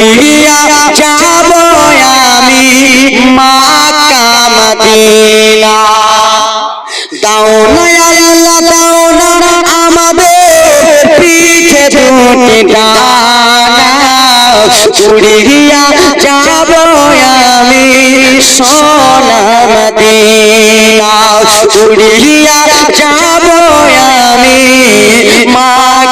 উড়িয়া যাব আমি মাকা মদিনা। দাও না আল্লাহ, দাও না আমাদের পিঠে দুটি ডানা উড়িয়া যাব আমি সোনা মদিনা। উড়িয়া যাব আমি মাকা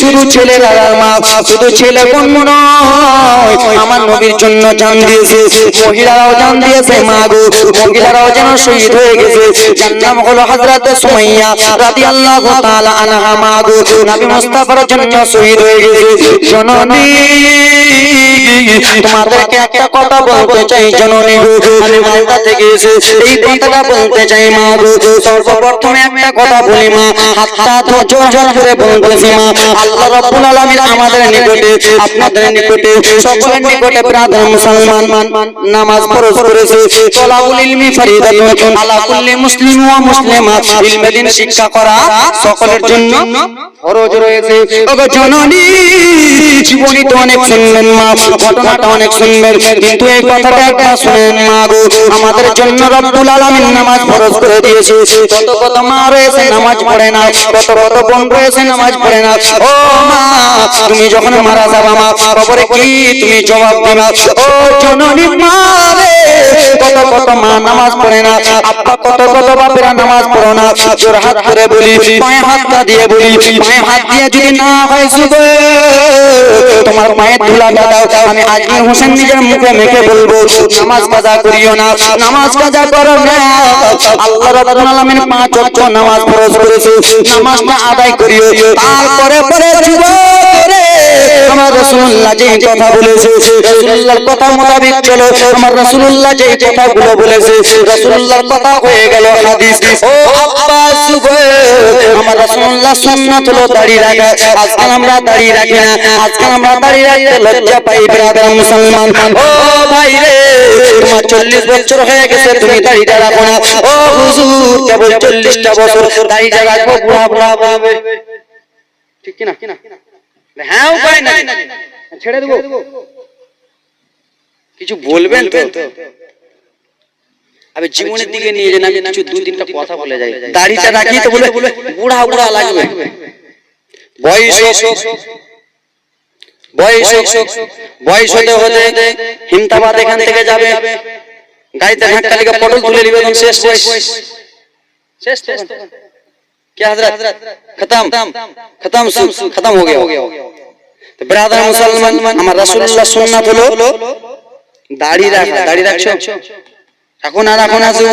শুধু ছেলেরা মা, শুধু ছেলে কোন নয়, আমার নবীর জন্য জান দিয়েছে, মহিলারাও জান দিয়েছে, মা গো, মহিলারাও যেন শহীদ হয়ে গেছে। যার নাম হলো হযরত সুমাইয়া রাদিয়াল্লাহু তাআলা আনহা, মা গো, নবী মুস্তাফার জন্য শহীদ হয়ে গেছে। জননী তোমাদেরকে একটা কথা বলতে চাই, জননী আমি মালদা থেকে এই কথাটা বলতে চাই, মা সর্বপ্রথমে একটা কথা বলি, মা। জোর জোর করে মা। আল্লাহ আলামিন আমাদের নিকটে, আপনাদের নিকটে, সকলের নিকটে মুসলমান নামাজ ফরজ করেছে। তলাবুল ইলমি ফরিদাতুন আলা কুল্লি মুসলিম ওয়া মুসলিমা। ইলমে দিন শিক্ষা করা সকলের জন্য ফরজ রয়েছে। জননী, জীবনী তো অনেক শুনলেন মা। ঘটনাটা অনেক শুনবেন কিন্তু এই কথাটা একটা শুনেন মা গো। আমাদের জন্য রব্বুল আলামিন নামাজ ফরজ করে দিয়েছে। কত কত মা রয়েছে, নামাজ পড়ে না। কত কত বোন রয়েছে, নামাজ পড়ে না। ও মা, তুমি যখন মারা যাবা মা, কবরে কি তুমি জবাব দিবা? ও জননী মা রে, কত কত মা নামাজ পড়ে না। আব্বা, কত কত বাপেরা নামাজ পড়ো না। জোর হাত করে বলি, পায়ে হাতটা দিয়ে বলি, পায়ে হাত দিয়ে যদি না হয় তোমার পায়ের ধুলা দাও। আজকে হোসেন নিজের মুখে মেখে বলব, নামাজ কাজা করিও না, নামাজ কাজা করো না আল্লাহ রাব্বুল আলামিন পাঁচ ওয়াক্ত নামাজ ফরজ করেছে, নামাজটা আদায় করিও। তারপরে পরে বলেছে আমার বলেছে কথা আমার আজকাল আমরা দাড়ি রাখি না, আজকাল আমরা দাড়ি রাখতে লজ্জা পাই ব্রাদার মুসলমান। ও ভাই রে, তোমার চল্লিশ বছর হয়ে গেছে, তুমি দাড়িটা রাখো না। ও হুজুর, কেবল চল্লিশটা বছর দাড়িটা রাখব বুড়া বুড়া হবে ঠিক কিনা? হ্যাঁ উপায় নাই। ছেড়ে দেবো। কিছু বলবেন তো? আবে জীবনের দিকে নিয়ে যান আমি কিছু দুই তিনটা কথা বলে যাই। দাড়িটা রাখি তো বলে, বুড়া বুড়া লাগবে। বয়স হোক। বয়স হোক বয়স হতে হতে হিমতাবাদ এখান থেকে যাবে গাড়িতে ধাক্কা লেগে পটল তুলে নিবে তখন শেষ শেষ শেষ তো क्या हजरत खत्म खत्म खत्म हो गया তো ব্রাদার মুসলমান আমার রাসূলুল্লাহ সুন্নাত হলো দাড়ি রাখা দাড়ি রাখছো এখন আর এখন আছে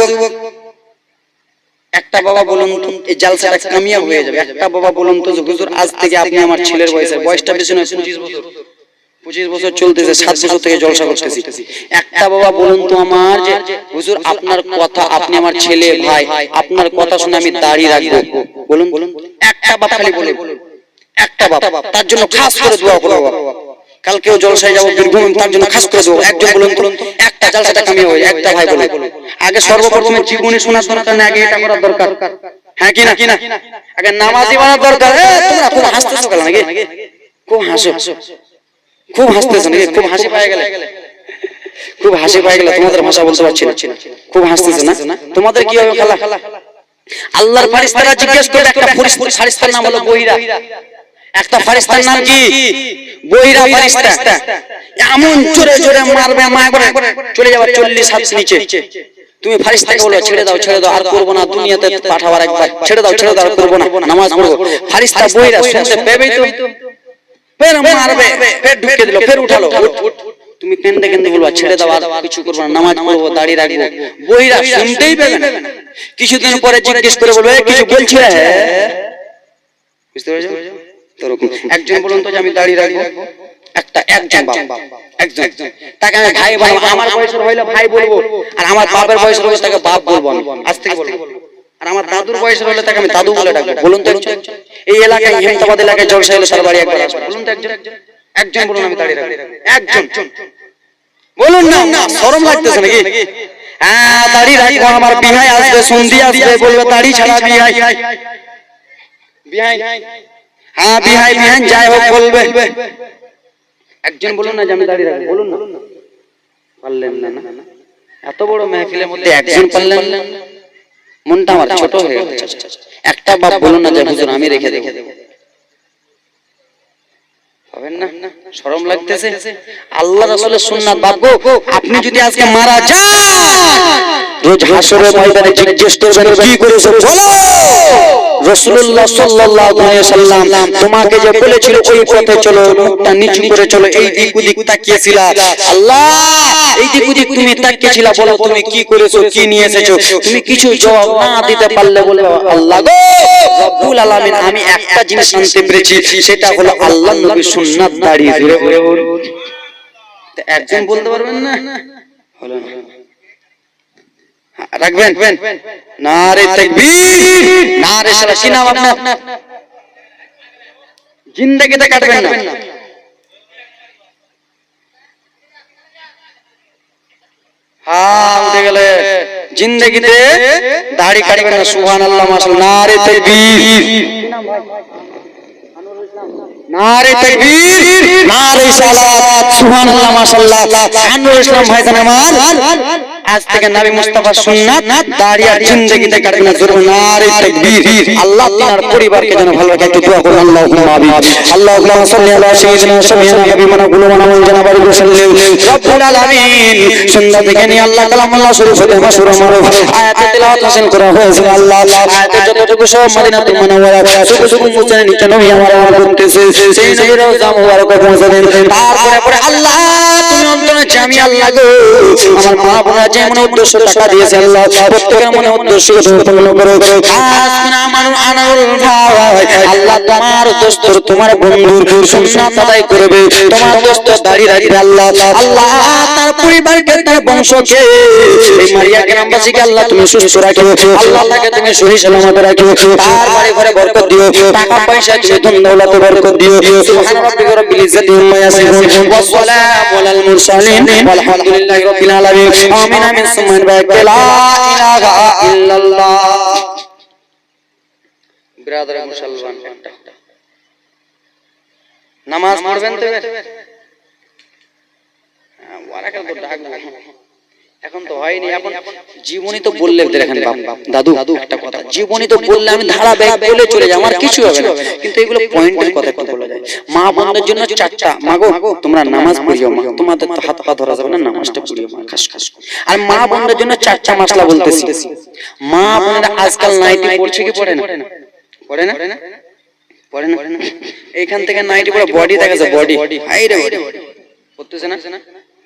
একটা বাবা বলুন তো, এই জালসাটা কামিয়াব হয়ে যাবে। একটা বাবা বলুন তো যে, হুজুর, আজ থেকে আপনি আমার ছেলের বয়সের বয়সটা বেশি নয়, পঁচিশ বছর। পঁচিশ বছর চলতেছে, সাত বছর থেকে জলসা করতেছি। একটা বাবা বলুন তো আমার যে, হুজুর, আপনার কথা, আপনি আমার ছেলে, ভাই, আপনার কথা শুনে আমি দাড়ি রাখব। বলুন বলুন একটা বাপ খালি বলে একটা বাপ, তার জন্য খাস করে দোয়া করব বাবা। কালকেও জলসায় যাব বীরভূম তার জন্য খাস করে দেবো। একজন বলুন বলুন একটা জালসাটা কামিয়ে হয় একটা ভাই বলে আগে সর্বপ্রথমে জীবনী শোনার দরকার না আগে এটা করার দরকার। হ্যাঁ কিনা কিনা আগে নামাজি বানার দরকার। তোমরা খুব হাসতেছো কেন নাকি? খুব হাসো। খুব হাসতেছো নাকি? খুব হাসি পায় গেলে। খুব হাসি পায় গেলে তোমাদের ভাষা বলতে পারছি না। খুব হাসতেছো না? তোমাদের কি হবে খেলা? আল্লাহর ফারিস্তারা জিজ্ঞেস করে একটা ফরিস্তা- ফারিস্তার নাম হলো বহিরা একটা ফারিস্তার নাম কি? বহিরা ফারিস্তা এমন জোরে জোরে মারবে মারবে চলে যাবে চল্লিশ হাত নিচে। তুমি ফারিস্তাকে বলো ছেড়ে দাও ছেড়ে দাও আর করব না দুনিয়াতে পাঠাবার একবার। ছেড়ে দাও ছেড়ে দাও আর করব না নামাজ পড়ব। ফারিস্তা বহিরা শুনতে পেবেই তো? ফের মারবে ফের ঢুকে দিল ফের উঠালো। উঠ, উঠ। তুমি কেন্দে কেন্দে বলবা ছেড়ে দাও আর কিছু করব না নামাজ পড়ব দাড়ি রাখব। বহিরা শুনতেই পাবে না। কিছুদিন পরে জিজ্ঞেস করে বলবে কিছু বলছি? বুঝতে পেরেছ? একজন বলুন তো যে আমি দাড়ি রাখব। একটা একজন বাপ। একজন। তাকে আমি ভাই বলব আমার বয়সের হইলে ভাই বলব। আর আমার বাপের বয়সের তাকে বাপ বলব আমি। আজ থেকে বলব। আর আমার দাদুর বয়সের হলে তাকে আমি দাদু বলে ডাকবো। বলুন তো একজন। এই এলাকায় হেমতাবাদ এলাকায় জলসা এলে তার বাড়ি একবার আসবে বলুন তো একজন। একজন বলুন আমি দাঁড়িয়ে রাখব। একজন। বলুন না না শরম লাগতেছে নাকি? হ্যাঁ দাড়ি রাখব আমার বিহাই আসবে সন্ধি আসবে বলবে দাড়ি ছাড়া বিহাই। বিহাই। হ্যাঁ বিহাই বিহাই যাই হোক বলবে। একজন বলুন না যে আমি দাঁড়িয়ে রাখব বলুন না। পারলেন না না। এত বড় মেহফিলের মধ্যে একজন পারলেন না। মনটা আমার ছোট হয়ে গেছে। একটা বাপ বলুন না যে হুজুর আমি রেখে রেখে দেবো। হবেন না? শরম লাগতেছে। আল্লাহ রাসূলের সুন্নাত বাপ আপনি যদি আজকে মারা যান রোজ হাসরের ময়দানে জিজ্ঞেস করবেন কি করেছ বলো। রাসূলুল্লাহ সাল্লাল্লাহু আলাইহি সাল্লাম তোমাকে যে বলেছিল ওই পথে চলো মুখটা নিচু করে চলো এই দিক ওদিক তাকিয়েছিলা। আল্লাহ এই দিক ওদিক তুমি তাকিয়েছিলা বলো তুমি কি করেছ কি নিয়ে এসেছ তুমি কিছু জবাব না দিতে পারলে বলে আল্লাহ গো রব্বুল আলামিন আমি একটা জিনিস পেরেছি সেটা হলো আল্লাহ নবীর সুন্নাত দাঁড়িয়ে জুড়ে জুড়ে বলুন। একজন বলতে পারবেন না? হলো না। রাখবেন? তাকবীর! নাম আপনার। জিন্দেগিতে কাটবেন না। হ্যাঁ উঠে গেলে জিন্দেগিতে দাড়ি কাটবেন না সুবহানাল্লাহ মাশাআল্লাহ। না রে তাকবীর! নারে তাকবীর নারে সালাত সুবহানাল্লাহ মাশাআল্লাহ। আনোয়ার ইসলাম ভাইজান আমার। আজ থেকে নবী মুস্তাফা সুন্নাত দাঁড়িয়ে জিন্দেগিতে কাটবে না জোরে নারে তাকবীর। আল্লাহ তার পরিবারকে যেন ভালো রাখে, একটু দোয়া করুন, আল্লাহুম্মা আমিন। আল্লাহুম্মা সাল্লি আলা সাইয়্যিদিনা সামিয়ানা হাবিবানা গুলামানা ওয়ালজানা বারিক ওয়াসাল্লিম রব্বুল আলামিন সুন্নাত থেকে নিয়ে আল্লাহ কালামুল্লাহ শরীফ হতে মাসুরা মারুফ। আয়াতে তেলাওয়াত হাসিল করা হয়েছে আল্লাহ। আয়াতে যতটুকু সব মদিনাতুল মুনাওয়ারা, শুধু শুধু মুসলিম নিচে নবী আমার আমার করতেছে। সেই নবীর রওজা মুবারক পৌঁছে দেন। তারপরে পরে আল্লাহ, তুমি অন্তরে আমি আল্লাহ গো, আমার মা বোনা যেমন উদ্দেশ্য টাকা দিয়েছে আল্লাহ প্রত্যেকের মনে উদ্দেশ্য পূর্ণ করো আল্লাহ তোমার দোস্ত তোমার বন্ধুর সুন্নাত আদায় করবে তোমার দোস্ত দাঁড়িয়ে দাঁড়িয়ে আল্লাহ আল্লাহ তার পরিবারকে তার বংশকে এই মারিয়া গ্রামবাসীকে আল্লাহ তুমি সুস্থ রাখো আল্লাহ তাকে তুমি সহি সালামত রাখো তার বাড়ি ঘরে বরকত দিও টাকা পয়সা তুমি ধন দৌলতে বরকত দিও সুবহান রাব্বিকা রাব্বিল ইজ্জাতি আম্মা ইয়াসিফুন ওয়া সালামু আলাল মুরসালিন ওয়ালহামদুলিল্লাহি রাব্বিল আলামিন আমিন আমিন সুবহান রাব্বিকা লা ইলাহা ইল্লাল্লাহ ব্রাদার মুসলমান একটা নামাজ এখন তো হয়নি এখন জীবনী তো বললে দেখেন দাদু দাদু একটা কথা জীবনী তো বললে আমি ধারাবাহিক বলে চলে যাই আমার কিছু হবে না। কিন্তু এগুলো পয়েন্টের কথা একটু বলা যায়। মা বোনদের জন্য চারটা মাগো তোমরা নামাজ পড়িও মা। তোমাদের তো হাত পা ধরা যাবে না নামাজটা পড়িও মা। খাস খাস। আর মা বোনদের জন্য চারটা মশলা বলতেছি। মা বোনেরা আজকাল নাইটি পড়ছে কি পড়ে না? পড়ে না। পড়ে না? এইখান থেকে নাইটি পড়ে বডি দেখা যায় বডি হাই রে। পড়তেছে না?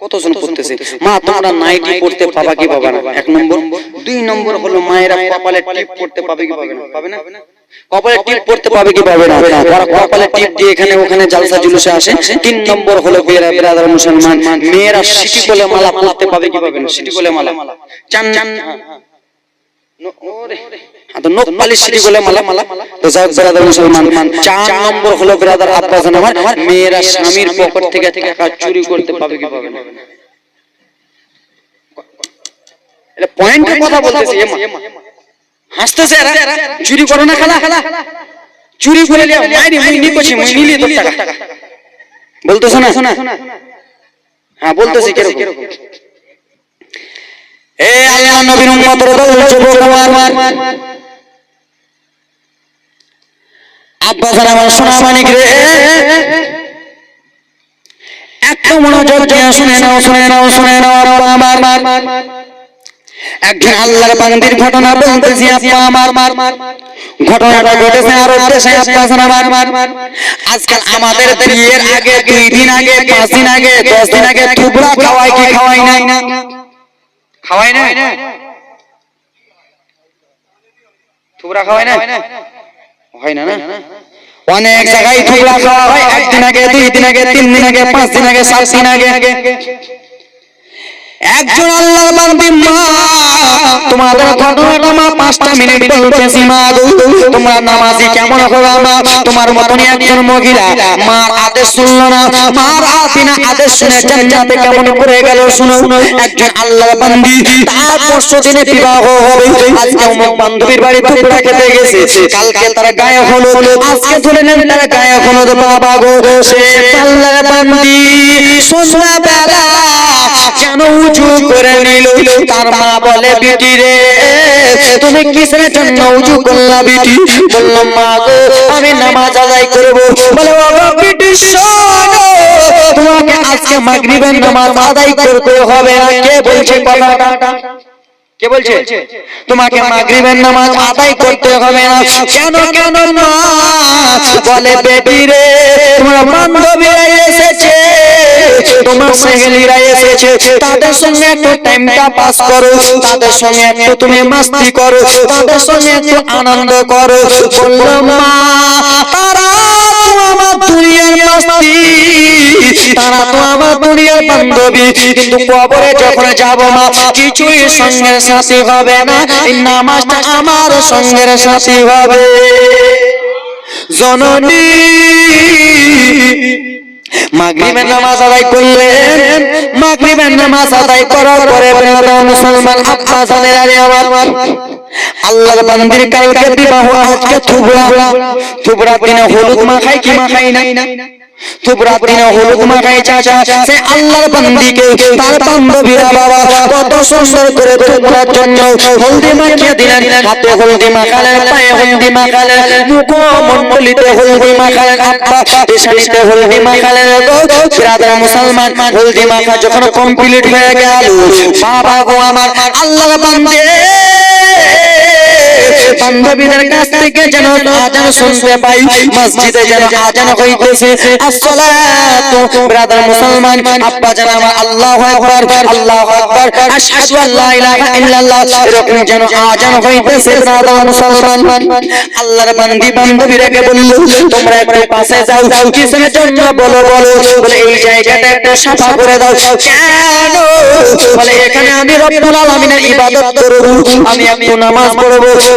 কতজন পড়তেছে মা তোমরা নাইটি পড়তে পাবা কি পাবা না? এক নম্বর। দুই নম্বর হলো মায়েরা কপালে টিপ পড়তে পাবে কি পাবে না? পাবে না? কপালে টিপ পড়তে পাবে কি পাবে না? ওরা কপালে টিপ দিয়ে এখানে ওখানে জালসা জুলুসে আসে তিন নম্বর হলো বেরা বেরাদার মুসলমান। মেয়েরা সিটি কোলে মালা পড়তে পাবে কি পাবে না? সিটি কোলে মালা। চান। চান। ওরে। চার করতে না। এটা চুরি করে না খালা। চুরি করে লিয়া মাইরি মুই নি কছি মুই নিলি তোর টাকা। বলতেছ না? হ্যাঁ বলতেছি কীরকম। এ আল্লাহ নবীর উম্মতের দল, যুবক আমার। আব্বা আমার সোনা মানিক রে। একটু মনোযোগ দিয়ে শুনে নাও শুনে নাও শুনে নাও আমার একজন আল্লাহর বান্দির ঘটনা বলতেছি, আব্বা আমার। ঘটনাটা ঘটেছে আরব দেশে আব্বা আমার। আজকাল আমাদের বিয়ের আগে, দুই দিন আগে, পাঁচ দিন আগে, দশ দিন আগে টুকরা খাওয়াই কি খাওয়াই নাই? খাওয়াই না টুকরা খাওয়াই না হয় না না? অনেক জায়গায় টুকরা খাওয়া হয় একদিন আগে দুই দিন আগে তিন দিন আগে পাঁচ দিন আগে সাত দিন আগে। একজন আল্লাহর বান্দি মা তোমাদের ঘটনাটা মা পাঁচটা মিনিট বলতেছি মা তোমরা নামাজি কেমন হবে মা? তোমার মতনই একজন মহিলা। মার আদেশ শুনলো না। মার আতিনা আদেশ শুনে জান্নাতে কেমন করে গেল শুনো। একজন আল্লাহর বান্দি। তার পরশু দিনে বিবাহ হবে। আজকে অমুক বান্ধবীর বাড়ি টুকরা খেতে গেছে। কালকে তার গায়ে হলো। আজকে ধরে নেন তার গায়ে হলো বাবা গো সে আল্লাহর বান্দি। সন্ধ্যাবেলা কেন উঁচু করে নিল? তার মা বলে বিটি রে তুমি কিসের জন্য উঁচু করলা বিটি? বললাম, মা গো, আমি নামাজ আদায় করব। বলে বাবা বিটি, শোনো, তোমাকে আজকে মাগরিবের নামাজ আদায় করতে হবে না। কে বলছে কথাটা? কে বলছে? তোমাকে মাগরিবের নামাজ আদায় করতে হবে না। কেন কেন, মা? বলে, বেটি রে, তোমার বান্ধবীরা এসেছে। তোমার সহেলিরা এসেছে তাদের সঙ্গে একটু টাইমটা পাস করো তাদের সঙ্গে একটু তুমি মাস্তি করো তাদের সঙ্গে একটু আনন্দ করো। বলল মা তারা আমার দুনিয়ার মাস্তি তারা তো আমার দুনিয়ার বান্ধবী কিন্তু কবরে যখন যাব মা কিছুই সঙ্গের সাথী হবে না নামাজটা আমার সঙ্গের সাথী হবে। জননী মাগরিবের নামাজ আদায় করলেন। মাগরিবের নামাজ আদায় করার পরে মুসলমান আব্বা জানের আরে আমার আল্লাহর বান্দির কালকে বিবাহ আজকে থুবড়া। থুবড়া। দিনে হলুদ মাখাই কি মাখাই না থুবড়া দিনে হলুদ চাচা। সে আল্লাহর বান্দিকে তার বান্ধবীরা বাবা কত সুন্দর করে জন্য হলদি মাখিয়ে দিলেন। হাতে হলদি মাখালেন পায়ে হলদি মাখালেন। মুখ মন্ডলিতে হলদি মাখালেন। আব্বা পেশানিতে হলদি মাখালেন। গো বিরাদার মুসলমান হলদি মাখা যখন কমপ্লিট হয়ে গেল বাবা গো আমার। আল্লাহর বান্দে। বান্ধবীদের কাছ থেকে যেন আজান শুনতে পাই মসজিদে যেন আজান হইতেছে। আসসালাতু ব্রাদার মুসলমান আব্বা যেন আমার আল্লাহু আকবার আল্লাহু আকবার। আশহাদু আল্লা ইলাহা ইল্লাল্লাহ। এরকম যেন আজান হইতেছে ব্রাদার মুসলমান। আল্লাহর বান্দি বান্ধবীরাকে বলল তোমরা একটু পাশে যাও কিসের জন্য বলো বলো। বলে এই জায়গাটা একটু সাফা করে দাও। কেন? বলে এখানে আমি রব্বুল আলামিনের ইবাদত করব। আমি একটু নামাজ পড়ব।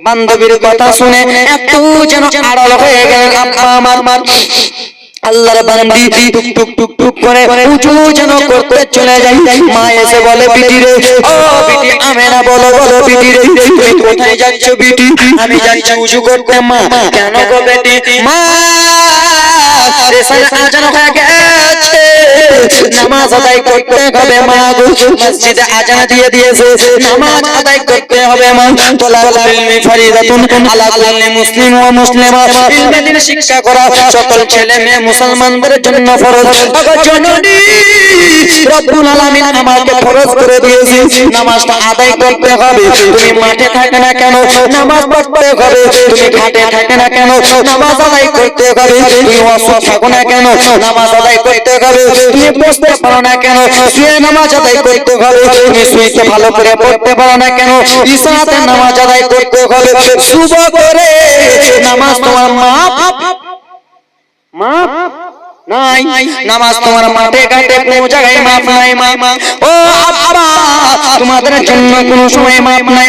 বান্ধবীর কথা শুনে একটু যেন আড়াল হয়ে গেলেন আব্বা আমার। মার আল্লাহর বান্দি টুক টুক টুক টুক করে উঁচু যেন করতে চলে যাই মা এসে বলে বিটি রে ও বিটি আমেনা বলো বলো বিটি রে তুমি কোথায় যাচ্ছ বিটি? আমি যাচ্ছি উঁচু করতে মা। কেন গো বেটি? মা রেসার আজান হয়ে গেছে। নামাজ আদায় করতে হবে মা গো। মসজিদে আজান দিয়ে দিয়েছে। নামাজ আদায় করতে হবে মা। তোলাবুল ইলমি ফরিদাতুন আলা কুল্লি মুসলিম ওয়া মুসলিমা। ইলমে শিক্ষা করা। সকল ছেলে মেয়ে মুসলমানদের জন্য ফরজ। জননী রব্বুল আলামিন আমাকে ফরজ করে দিয়েছে। নামাজটা আদায় করতে হবে। তুমি মাঠে থাকে না কেন? নামাজ পড়তে হবে। তুমি ঘাটে থাকে না কেন? নামাজ আদায় করতে হবে। তুমি অসুখ থাকো না কেন? নামাজ আদায় করতে হবে। তুমি বসতে পারো না কেন? শুয়ে নামাজ আদায় করতে হবে। তুমি শুইতে ভালো করে পড়তে পারো না কেন? ইসাতে নামাজ আদায় করতে হবে। শুভ করে নামাজ তোমার মা মা নাই। নামাজ তোমার মাঠে ঘাটে মাপ নাই ও তোমাদের জন্য সময় মাপ নাই।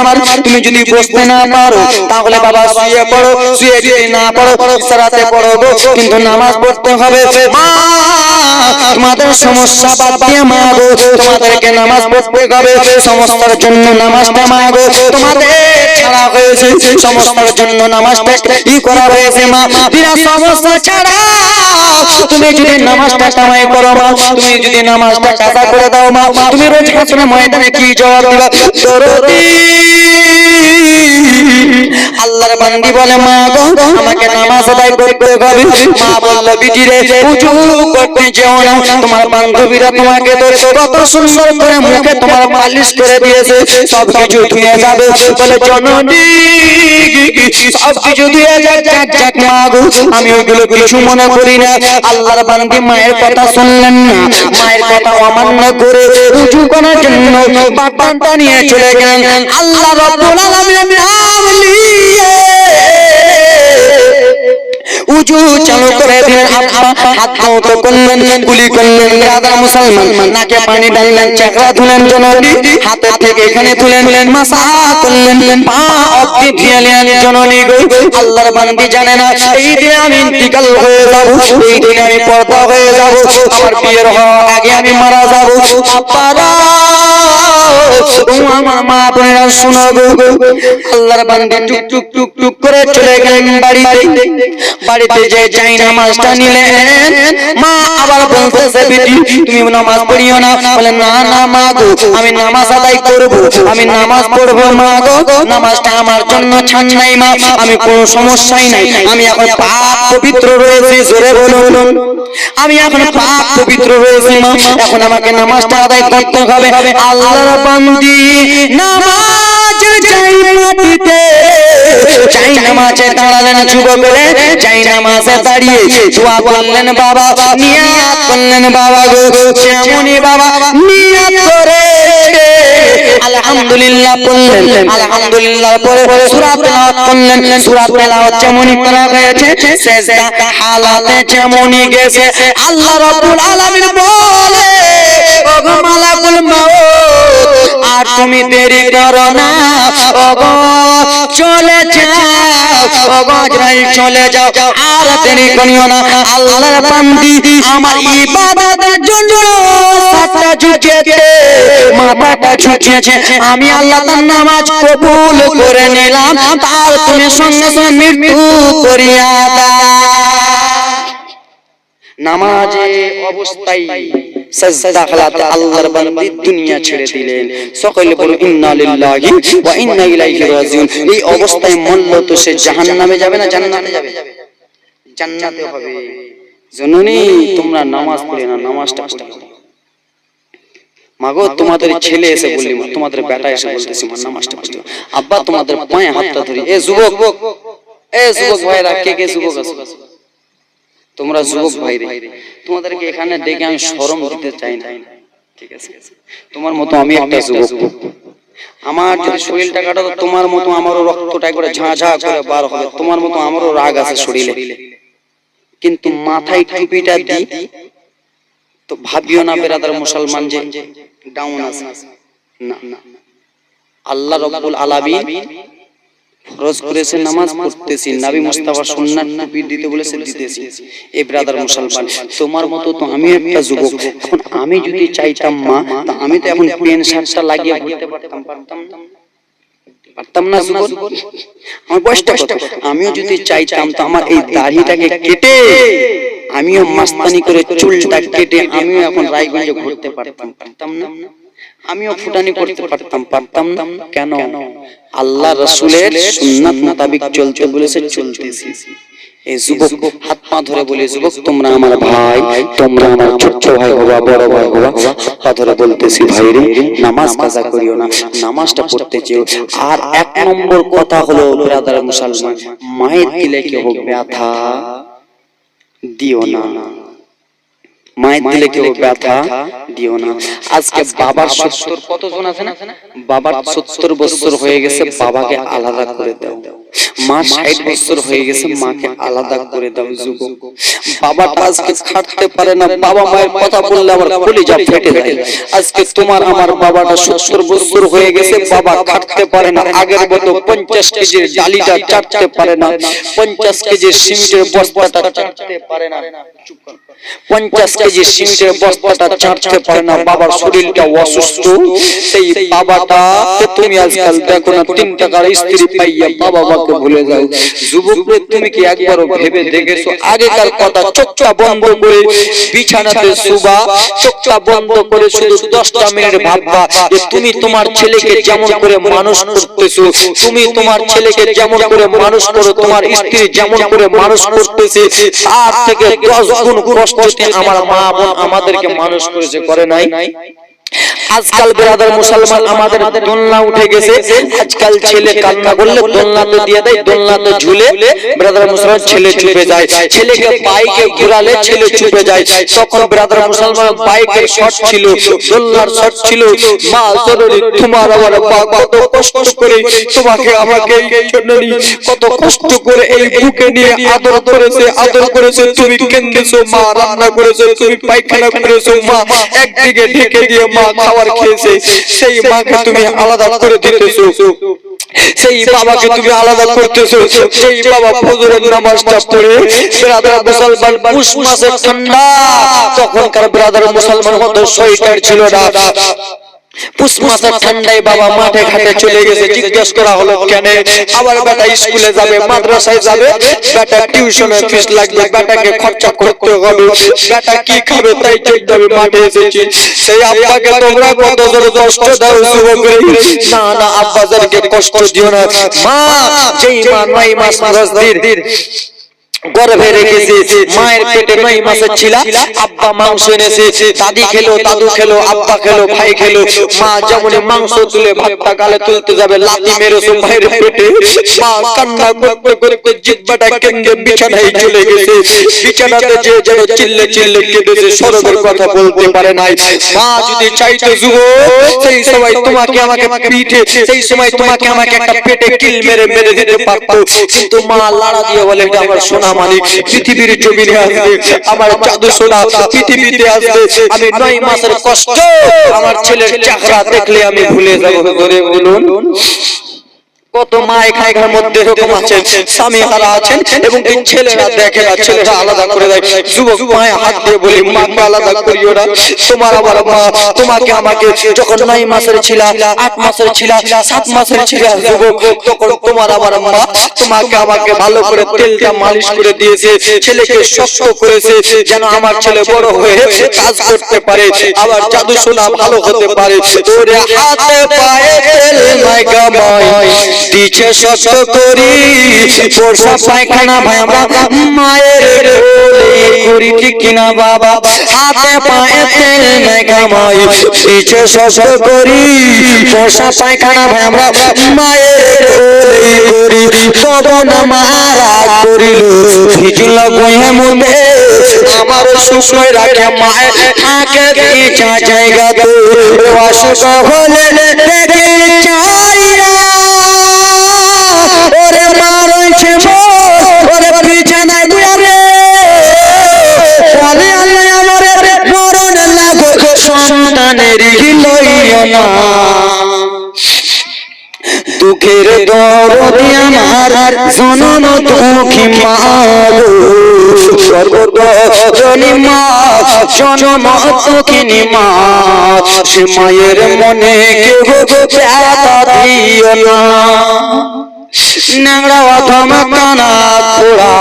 আমার তুমি যদি বসতে না পারো, তাহলে বাবা শুয়ে পড়ো, শুয়ে যদি না পড়ো ইশারাতে পড়ো কিন্তু নামাজ পড়তে হবে। তোমাদের সমস্যা বাদ দিয়ে মা তোমাদেরকে নামাজ পড়তে হবে। সমস্যার জন্য নামাজটা মা তোমাদের ছাড়া হয়েছে। সমস্যার জন্য নামাজটা ই করা হয়েছে, মা। বিনা সমস্যা ছাড়া তুমি যদি নামাজটা কামাই করো মা তুমি যদি নামাজটা কাজা করে দাও মা তুমি রোজ হাসনে ময়দানে কি জবাব দিবা? দরদি। আল্লাহর বান্দি বলে, মা গো, আমাকে নামাজ আদায় করতে হবে মা বলল বিটি রে, উঁচু করতে যেও না। তোমার বান্ধবীরা তোমাকে তো কত সুন্দর করে মুখে তোমার মালিশ করে দিয়েছে। সব কিছু ধুয়ে যাবে বলে, জননী সব কিছু ধুয়ে যাক যাক যাক, মা গো, আমি ওইগুলো কিছু মনে করি না। আল্লাহর বান্দি মায়ের কথা শুনলেন না। মায়ের কথা অমান্য করে উঁচু করার জন্য বাটনটা নিয়ে চলে গেলেন। আল্লাহ রব্বুল আলামিনের নাম নিয়ে উজু চালু করে দিলেন আব্বা হাত মত করলেন গুলি করলেন রাজা মুসলমান। নাকে পানি ডাললেন চাকরা ধুলেন জননী। হাতের থেকে এখানে তুলেন। মাসা করলেন। পা অব্দি ধুয়েলেন জননী গো। আল্লাহর বান্দি জানে না। এই দিনে আমি ইন্তিকাল হয়ে যাব এই দিনে আমি পর্দা হয়ে যাব। আমার বিয়ের হওয়ার আগে আমি মারা যাব। আব্বারা আমার মা বোনেরা শোনো গো। আল্লাহর বান্দি টুক টুক টুক টুক করে চলে গেলেন বাড়িতে বাড়িতে যে যাই নামাজটা নিলেন। মা আবার বলতেছে, বেটি, তুমি নামাজ পড়িও না। বলে, না না, মা গো, আমি নামাজ আদায় করব। আমি নামাজ পড়ব, মা গো। নামাজটা আমার জন্য ছান নাই, মা। আমি কোনো সমস্যাই নাই। আমি এখন পাক পবিত্র রয়েছি, জোরে বলুন। আমি এখন পাক পবিত্র রয়েছি, মা। এখন আমাকে নামাজটা আদায় করতে হবে। আল্লাহর বান্দি, নামাজ চাই নামাজে দাঁড়ালেন যুবকরে চাই নামাজে দাঁড়িয়ে দোয়া করলেন বাবা নিয়াত করলেন বাবা গো। যেমনই বাবা নিয়াত করে। আলহামদুলিল্লাহ বললেন আলহামদুলিল্লাহ আল্লাহ রাব্বুল আলামিন বলে তুমি দেরি করো না। ওগো, চলে যাও। ওগো আজরাইল চলে যাও। আর দেরি করিও না। আল্লাহর বান্দি আমার ইবাদতের জন্য সাতটা ঝুঁকেছে মাথাটা ঝুঁকিয়েছে। আমি আল্লাহ তার নামাজ কবুল করে নিলাম। তার তুমি সঙ্গে সঙ্গে মৃত্যু করিয়া দাও। নামাজে অবস্থায় সাজদা খালাতে আল্লাহর বান্দি দুনিয়া ছেড়ে দিলেন। সকলে বলো ইন্না লিল্লাহি ওয়া ইন্না ইলাইহি রাজিউন। এই অবস্থায় সে জাহান্নামে যাবে না জান্নাতে যাবে? জান্নাতে হবে। তোমরা নামাজ পড়ে না, নামাজটা পড়ে মাগো, তোমাদের ছেলে এসে বললি, তোমাদের বেটা এসে বলতেছি, মা, নামাজটা আব্বা, তোমাদের পায়ে হাতটা ধরি, এ যুবক এ যুবক ভাইরা, কে কে যুবক আছে? তোমরা যুবক ভাই তোমাদেরকে এখানে ডেকে আমি শরম দিতে চাই না। ঠিক আছে? তোমার মতো আমি একটা যুবক। আমার যদি শরীরটা কাটাতো তোমার মতো আমারও রক্তটা করে ঝাঁ ঝাঁ করে বার হবে। তোমার মতো আমারও রাগ আছে শরীরে। কিন্তু মাথায় টুপিটা দিই তো ভাবিও না বেরাদার মুসলমান যে ডাউন আছে। না না। আল্লাহ রব্বুল আলামিন ফরজ করেছে নামাজ, পড়তেছি। নবী মুস্তাফা সুন্নাত দিতে বলেছে, দিতেছি। এই ব্রাদার মুসলমান, তোমার মতো তো আমি একটা যুবক। এখন আমি যদি চাইতাম মা, তা আমি তো এখন পেন শার্টটা লাগিয়ে ঘুরতে পারতাম। পারতাম পারতাম না যুবক? আমার বয়সটা কত? আমিও যদি চাইতাম, তো আমার এই দাড়িটাকে কেটে, আমিও মাস্তানি করে চুলটা কেটে, আমিও এখন রায়গঞ্জে ঘুরতে পারতাম। পারতাম না? আমিও ফুটানি করতে পারতাম পারতাম। না কেন? আল্লাহ রসুলের সুন্নাত মোতাবিক চলতে বলেছে চলতেছি। এই যুবক হাত পা ধরে বলে যুবক তোমরা আমার ভাই তোমরা আমার ছোট্ট ভাই হবা বড় ভাই হবা হাত পা ধরে বলতেছি ভাই রে নামাজ কাজা করিও না নামাজটা পড়তে চেও আর এক নম্বর কথা হলো ব্রাদার মুসলমান মায়ের দিলে কেউ ব্যথা দিও না। মায়ের দিলে কেউ ব্যথা দিও না। আজকে বাবার সত্তর কতজন আছে না? বাবার সত্তর বছর হয়ে গেছে বাবাকে আলাদা করে দাও। মা ষাট বছর হয়ে গেছে মাকে আলাদা করে দাও যুবক। বাবাটা আজকে খাটতে পারে না বাবা মায়ের কথা বললে আমার কলিজা ফেটে যায়। আজকে তোমার আমার বাবাটা সত্তর বছর হয়ে গেছে বাবা খাটতে পারে না আগের মতো পঞ্চাশ কেজির ডালিটা চাটতে পারে না পঞ্চাশ কেজির সিমেন্টের বস্তাটা চাটতে পারে না চুপ কর। পঞ্চাশ কেজি সিমেন্টের বস্তাটা চাটতে পারে না বাবার শরীরটা অসুস্থ সেই বাবাটা তুমি আজকাল দেখো না তিন টাকার স্ত্রী পাইয়া বাবা মাকে ভুলে যাও যুবকরে তুমি কি একবারও ভেবে দেখেছ আগেকার কথা চোখটা বন্ধ করে বিছানাতে শুবা চোখটা বন্ধ করে শুধু দশটা মিনিট ভাববা যে তুমি তোমার ছেলেকে যেমন করে মানুষ করতেছো তুমি তোমার ছেলেকে যেমন করে মানুষ করো তোমার স্ত্রী যেমন করে মানুষ করতেছে তার থেকে দশ গুণ কষ্টতে আমার মা বোন আমাদেরকে মানুষ করেছে করে নাই। আজকাল বেরাদার মুসলমান আমাদের দোলনা উঠে গেছে। আজকাল ছেলে কান্না করলে দোলনাতে দিয়ে দেয় দোলনাতে ঝুলে বেরাদার মুসলমান ছেলে চুপে যায় ছেলেকে বাইকে ঘুরালে ছেলে চুপে যায়। তখন বেরাদার মুসলমান বাইকের শট ছিল দোলনার শট ছিল মা জননী তোমার আমার মা কত কষ্ট করে তোমাকে আমাকে এই জননী কত কষ্ট করে এই বুকে নিয়ে আদর করেছে আদর করেছে তুমি কেন্দেছো মা রান্না করেছে তুমি পায়খানা করেছ মা একদিকে ঢেকে দিয়ে মা খাবার খেয়েছে সেই মাকে তুমি আলাদা করে দিতেছো। সেই বাবাকে তুমি আলাদা করতেছো। সেই বাবা ফজরের নামাজটা পড়ে ব্রাদার মুসলমান পুষ মাসের ঠান্ডা। তখনকার ব্রাদার মুসলমান কত ছিল না। পুষ মাসের ঠান্ডায় বাবা মাঠে ঘাটে চলে গেছে জিজ্ঞেস করা হলো কেন? আবার বেটা স্কুলে যাবে মাদ্রাসায় যাবে বেটা টিউশনের ফিস লাগবে বেটাকে খরচা করতে হবে বেটা কি খাবে তাই ঠিক যাবে মাঠে এসেছি। সেই আব্বাকে তোমরা কত জোরে কষ্ট দাও না না আব্বাজারকে কষ্ট দিও না। মা যেই মা নয় মাস রাজদির গর্ভে রেখেছে মায়ের পেটে নয় মাসের ছিল আব্বা মাংস এনেছে দাদি খেলো দাদু খেলো আব্বা খেলো ভাই খেলো মা যেমন মাংস তুলে ভাতটা গালে তুলতে যাবে মেরেছে মায়ের পেটে মা কান্না করতে করতে জিব্বাটা কেন্দ্রে বিছানায় চলে গেছে বিছানাতে যে যেন চিল্লে চিল্লে কেঁদেছে সরবের কথা বলতে পারে নাই। মা যদি চাইতো যুব সেই সময় তোমাকে আমাকে পিঠে সেই সময় তোমাকে আমাকে একটা পেটে কিল মেরে মেরে দিতে পারতো কিন্তু মা লাড়া দিয়ে বলে এটা আমার সোনা মালিক পৃথিবীর জমিনে আসবে আমার জাদু সোনা পৃথিবীতে আসবে আমি নয় মাসের কষ্ট আমার ছেলের চাকরা দেখলে আমি ভুলে যাব ধরে বলুন। কত মা এখানকার মধ্যে এরকম আছেন? স্বামী হারা আছেন? এবং এই ছেলেরা দেখে না ছেলেরা আলাদা করে দেয়। যুবক মায়ের হাত দিয়ে বলি মাকে আলাদা করিও না। তোমার আবার মা তোমাকে আমাকে যখন নয় মাসের ছিল আট মাসের ছিল সাত মাসের ছিল যুবক তখন তোমার আবার মা তোমাকে আমাকে ভালো করে তেলটা মালিশ করে দিয়েছে। ছেলেকে শক্ত করেছে যেন আমার ছেলে বড় হয়ে কাজ করতে পারে আবার জাদু সোনা ভালো হতে পারে তোরে হাতে পায়ে তেল নাই গামাই দিছে শক্ত করি বর্ষা পায়খানা ভাই, আমরা মায়ের করি, ঠিক কিনা বাবা? হাতে পায়ে তেল নাই গামাই দিছে শক্ত করি বর্ষা পায়খানা ভাই, আমরা মায়ের করি। পবন মারা করিল, ভিজল গয়ে মুদে আমার সুসময় রাখে মায়ের আকে দিছা জায়গা তো অসুখ হলে দেখে চাইরা না দুঃখের দরদে আমার জনন দুঃখী মাগো সর্বদরণী মা মা, সে মায়ের মনে কেউ দিও না। ন্যাংরা অথমা কানা খোড়া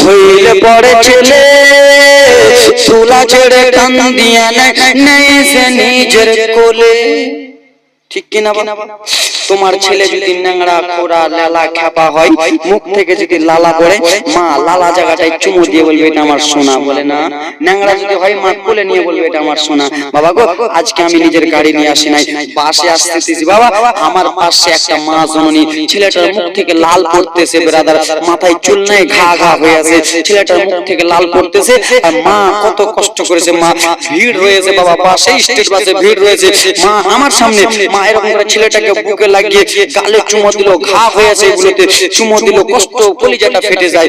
হইলে পড়ে ছেলে। তুলা ছেড়ে কান দিয়া নেই সে নিজের কোলে। ঠিক কিনা বাবা তোমার ছেলে যদি ন্যাংরা কোড়া লালা খ্যাপা হয় মুখ থেকে যদি লালা পড়ে মা লালা জায়গাটায় চুমু দিয়ে বলবে এটা আমার সোনা বলে না। ন্যাংরা যদি হয় মা কোলে নিয়ে বলবে এটা আমার সোনা। বাবা গো আজকে আমি নিজের গাড়ি নিয়ে আসি নাই পাশে আসতেছি বাবা। আমার পাশে একটা মা জননী ছেলেটার মুখ থেকে লাল পড়তেছে ব্রাদার মাথায় চুল নাই ঘা ঘা হয়ে আছে ছেলেটার মুখ থেকে লাল পড়তেছে আর মা কত কষ্ট করেছে মা ভিড় রয়েছে বাবা পাশে স্টেট বাসে ভিড় রয়েছে মা আমার সামনে মা এরকম করে ছেলেটাকে বুকে লাগিয়ে গালে চুমো দিল, ঘা হয়েছে এগুলোতে, চুমো দিল, কষ্ট, কলিজাটা ফেটে যায়।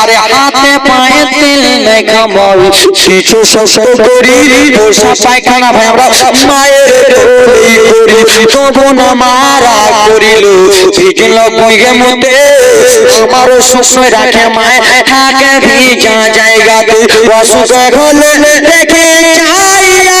আরে হাতে পায়ে তেল নাই ঘামাল কিছু শস্য করি পোষা পায়খানা ভাই, আমরা মায়ের কোলেই করি। তবু না মারা করিল ভিজল বইগে মতে। আমার সুসময় রাখে মায়, থাকে ভিজা জায়গাতে। অসুখ হলে দেখে চাইয়া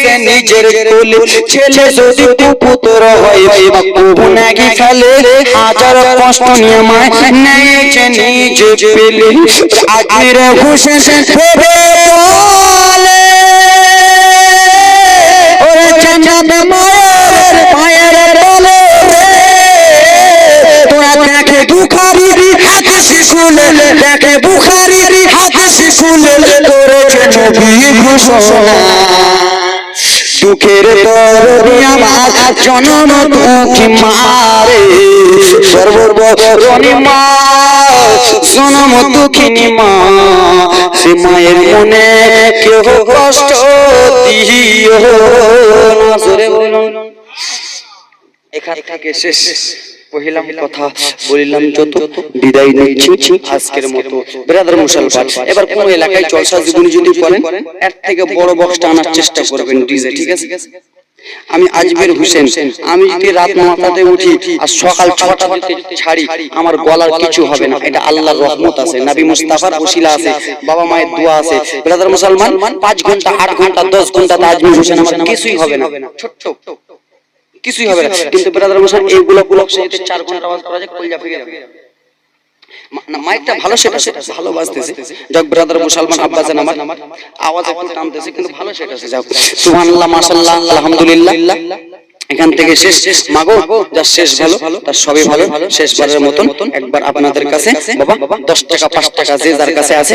সে নিজের কোলে ছেলে যদি কুপুতর হয় বাবু নাকি ফেলে হাজার কষ্ট নিয়ে মায় নেই নিজে পেলে আজমির হোসেন ভেবে বলে ওরে চাঁদ মায়ের পায়ের তলে। তোরা দেখে বুখারি হাদিস শুনে দেখে বুখারি হাদিস শুনে করেছে নবী ঘোষণা দুঃখের তরবি আমার জনম তোকে মারে। সর্বরণী মা জনম দুঃখিনী মা সে মায়ের মনে কেহ কষ্ট দিও। না জোরে বলুন। এখান থেকে শেষ। পহিলাম কথা বলিলাম যত বিদায় নিচ্ছি আজকের মতো। ব্রাদার মুসলমান এবার কোন এলাকায় জীবনী যদি করেন এর থেকে বড় বক্সটা আনার চেষ্টা করবেন ডিজে ঠিক আছে? আমি আজমের হোসেন। আমি যদি রাত নটাতে উঠি আর সকাল ছটাতে ছাড়ি আমার গলার কিছু হবে না। এটা আল্লাহর রহমত আছে নবী মুস্তাফার ওসিলা আছে বাবা মায়ের দোয়া আছে। ব্রাদার মুসলমান পাঁচ ঘণ্টা আট ঘণ্টা দশ ঘণ্টা আজমের হোসেন আমার কিছুই হবে না। ছোট্ট কিছুই হবে না। কিন্তু ব্রাদার মুসলমান এইগুলো গুলো যদি চার ঘণ্টা আওয়াজ করা যায় কলজা ফিরে যাবে। মাইকটা ভালো সেটা সেটা ভালো বাজতেছে যাক ব্রাদার মুসলমান আব্বাজান আমার আওয়াজ একটু টানতেছে কিন্তু ভালো সেটা যাক সুবহানাল্লাহ মাশাআল্লাহ আলহামদুলিল্লাহ। এখান থেকে শেষ মাগো যা শেষ ভালো তার সবই ভালো। শেষবারের মতন। একবার আপনাদের কাছে বাবা দশ টাকা পাঁচ টাকা যে যার কাছে আছে